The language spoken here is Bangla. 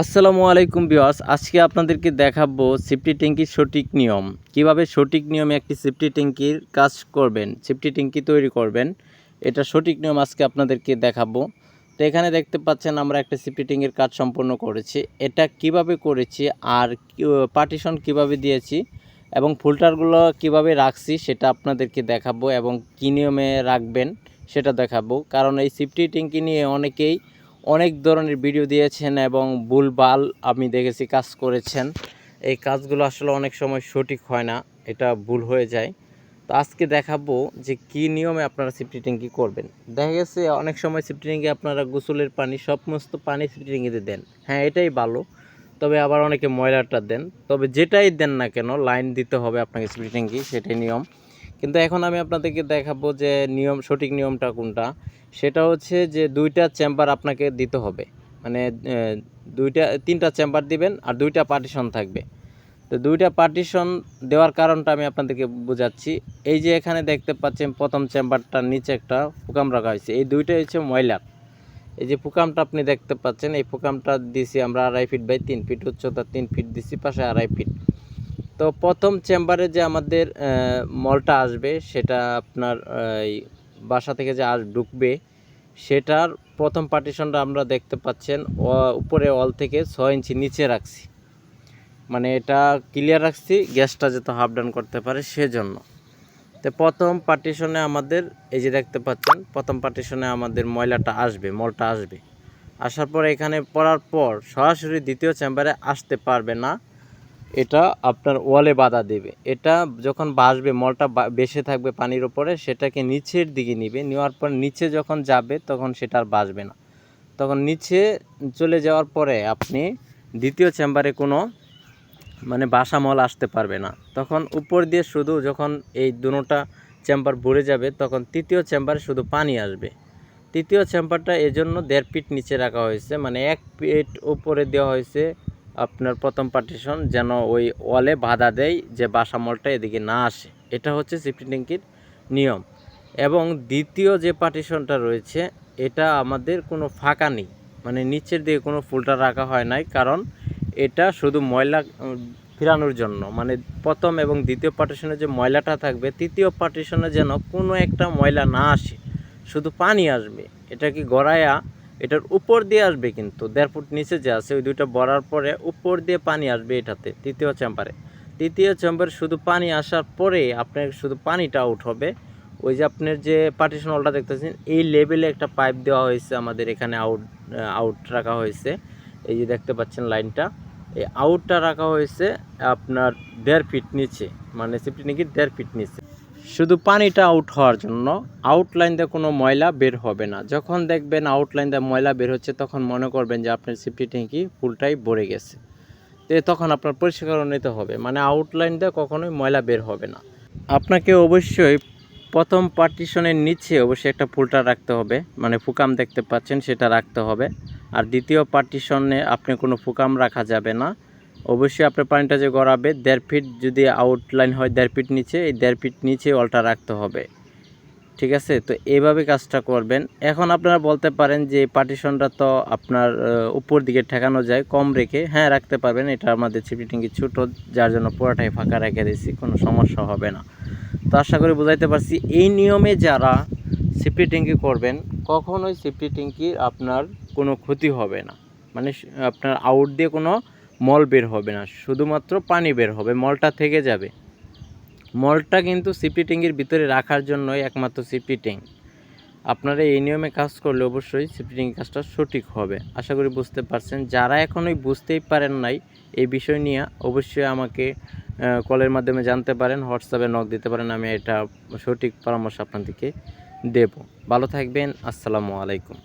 আসসালামু আলাইকুম বিওয়াস আজকে আপনাদেরকে দেখাবো সেফটি ট্যাঙ্কির সঠিক নিয়ম। কীভাবে সঠিক নিয়মে একটি সেফটি ট্যাঙ্কির কাজ করবেন, সেফটি ট্যাঙ্কি তৈরি করবেন, এটা সঠিক নিয়ম আজকে আপনাদেরকে দেখাবো। তো এখানে দেখতে পাচ্ছেন আমরা একটা সেফটি ট্যাঙ্কির কাজ সম্পূর্ণ করেছি। এটা কীভাবে করেছি, আর পার্টিশন কীভাবে দিয়েছি, এবং ফিল্টারগুলো কীভাবে রাখছি সেটা আপনাদেরকে দেখাবো, এবং কী নিয়মে রাখবেন সেটা দেখাবো। কারণ এই সেফটি ট্যাঙ্কি নিয়ে অনেকেই অনেক ধরনের ভিডিও দিয়েছেন এবং ভুলভাল আমি দেখেছি কাজ করেছেন। এই কাজগুলো আসলে অনেক সময় সঠিক হয় না, এটা ভুল হয়ে যায়। তো আজকে দেখাবো যে কি নিয়মে আপনারা সিফটি ট্যাঙ্কি করবেন। দেখা গেছে অনেক সময় সিফটি ট্যাঙ্কি আপনারা গোসলের পানি, সমস্ত পানি সিফটি ট্যাঙ্কিতে দেন। হ্যাঁ এটাই ভালো। তবে আবার অনেকে ময়লাটা দেন। তবে যেটাই দেন না কেন, লাইন দিতে হবে আপনাকে সিফটি ট্যাঙ্কি সেটাই নিয়ম। কিন্তু এখন আমি আপনাদেরকে দেখাবো যে নিয়ম, সঠিক নিয়মটা কোনটা। সেটা হচ্ছে যে দুইটা চেম্বার আপনাকে দিতে হবে। মানে দুইটা, তিনটা চেম্বার দিবেন আর দুইটা পার্টিশন থাকবে। তো দুইটা পার্টিশন দেওয়ার কারণটা আমি আপনাদেরকে বোঝাচ্ছি। এই যে এখানে দেখতে পাচ্ছেন প্রথম চেম্বারটার নিচে একটা ফুকাম রাখা হয়েছে। এই দুইটা হচ্ছে ময়লার এই যে ফুকামটা আপনি দেখতে পাচ্ছেন, এই ফুকামটা দিছি আমরা আড়াই ফিট বাই তিন ফিট, উচ্চতা তিন ফিট, দিছি পাশে আড়াই ফিট। তো প্রথম চেম্বারে যে আমাদের মলটা আসবে, সেটা আপনার এই বাসা থেকে যে আস ঢুকবে, সেটার প্রথম পার্টিশনটা আমরা দেখতে পাচ্ছেন উপরে অল থেকে ছয় ইঞ্চি নিচে রাখছি। মানে এটা ক্লিয়ার রাখছি, গ্যাসটা যাতে হাফ ডাউন করতে পারে সেজন্য। তো প্রথম পার্টিশনে আমাদের, এই যে দেখতে পাচ্ছেন, প্রথম পার্টিশনে আমাদের ময়লাটা আসবে, মলটা আসবে। আসার পর এখানে পড়ার পর সরাসরি দ্বিতীয় চেম্বারে আসতে পারবে না। এটা আপনার ওয়ালে বাধা দেবে। এটা যখন বাসবে মলটা বেসে থাকবে পানির ওপরে সেটাকে নিচের দিকে নিবে। নেওয়ার পর নিচে যখন যাবে, তখন সেটা আর বাসবে না। তখন নিচে চলে যাওয়ার পরে আপনি দ্বিতীয় চেম্বারে কোনো মানে বাসা মল আসতে পারবে না। তখন উপর দিয়ে শুধু যখন এই দুটোটা চেম্বার ভরে যাবে, তখন তৃতীয় চেম্বারে শুধু পানি আসবে। তৃতীয় চেম্বারটা এজন্য দেড় ফিট নিচে রাখা হয়েছে। মানে এক ফিট উপরে দেওয়া হয়েছে আপনার প্রথম পার্টিশন যেন ওই ওয়ালে বাধা দেয় যে বাসামলটা এদিকে না আসে। এটা হচ্ছে সিফটি ট্যাঙ্কির নিয়ম। এবং দ্বিতীয় যে পার্টিশনটা রয়েছে, এটা আমাদের কোনো ফাঁকা নেই। মানে নিচের দিকে কোনো ফুলটা রাখা হয় নাই, কারণ এটা শুধু ময়লা ফেরানোর জন্য। মানে প্রথম এবং দ্বিতীয় পার্টিশনে যে ময়লাটা থাকবে, তৃতীয় পার্টিশনে যেন কোনো একটা ময়লা না আসে। শুধু পানি আসবে। এটা কি গড়ায়া এটার উপর দিয়ে আসবে কিন্তু, দেড় ফুট নিচে যে আছে, ওই দুইটা বড়ার পরে উপর দিয়ে পানি আসবে এটাতে, তৃতীয় চেম্বারে। তৃতীয় চেম্বারে শুধু পানি আসার পরে আপনার শুধু পানিটা আউট হবে। ওই যে আপনার যে পার্টিশন হলটা দেখতেছেন, এই লেভেলে একটা পাইপ দেওয়া হয়েছে আমাদের এখানে আউট আউট রাখা হয়েছে। এই যে দেখতে পাচ্ছেন লাইনটা এই আউটটা রাখা হয়েছে আপনার দেড় ফিট নিচে মানে সেফটি নাকি দেড় ফিট নিচে। শুধু পানিটা আউট হওয়ার জন্য আউটলাইন দিয়ে কোনো ময়লা বের হবে না। যখন দেখবেন আউটলাইন দিয়ে ময়লা বের হচ্ছে, তখন মনে করবেন যে আপনার সেফটি ট্যাঙ্কি ফুলটাই ভরে গেছে। তো তখন আপনার পরিষ্কার নিতে হবে। মানে আউটলাইন দিয়ে কখনোই ময়লা বের হবে না। আপনাকে অবশ্যই প্রথম পার্টিশনের নিচে অবশ্যই একটা ফুলটা রাখতে হবে। মানে ফুকাম দেখতে পাচ্ছেন, সেটা রাখতে হবে। আর দ্বিতীয় পার্টিশনে আপনি কোনো ফুকাম রাখা যাবে না। অবশ্যই আপনার পানিটা যে গড়াবে, দেড় ফিট যদি আউটলাইন হয় দেড় ফিট নিচে, এই দেড় ফিট নিচে অলটা রাখতে হবে। ঠিক আছে? তো এইভাবে কাজটা করবেন। এখন আপনারা বলতে পারেন যে পার্টিশনটা তো আপনার উপর দিকে ঠেকানো যায়, কম রেখে। হ্যাঁ রাখতে পারবেন। এটা আমাদের ছিপি ট্যাঙ্কি ছোটো, যার জন্য পুরোটাই ফাঁকা রেখে দিয়েছি, কোনো সমস্যা হবে না। তো আশা করি বোঝাইতে পারছি, এই নিয়মে যারা সিপি ট্যাঙ্কি করবেন, কখনোই সিপি ট্যাঙ্কির আপনার কোনো ক্ষতি হবে না। মানে আপনার আউট দিয়ে কোনো মল বের হবে না, শুধুমাত্র পানি বের হবে, মলটা থেকে যাবে। মলটা কিন্তু সিপি ট্যাঙ্কির ভিতরে রাখার জন্যই একমাত্র সিপি ট্যাঙ্ক আপনারা এই নিয়মে কাজ করলে অবশ্যই সিপি ট্যাঙ্কি কাজটা সঠিক হবে। আশা করি বুঝতে পারছেন। যারা এখনোই বুঝতেই পারেন নাই এই বিষয় নিয়ে, অবশ্যই আমাকে কলের মাধ্যমে জানতে পারেন, হোয়াটসঅ্যাপে নক দিতে পারেন, আমি এটা সঠিক পরামর্শ আপনাদেরকে দেব। ভালো থাকবেন, আসসালামু আলাইকুম।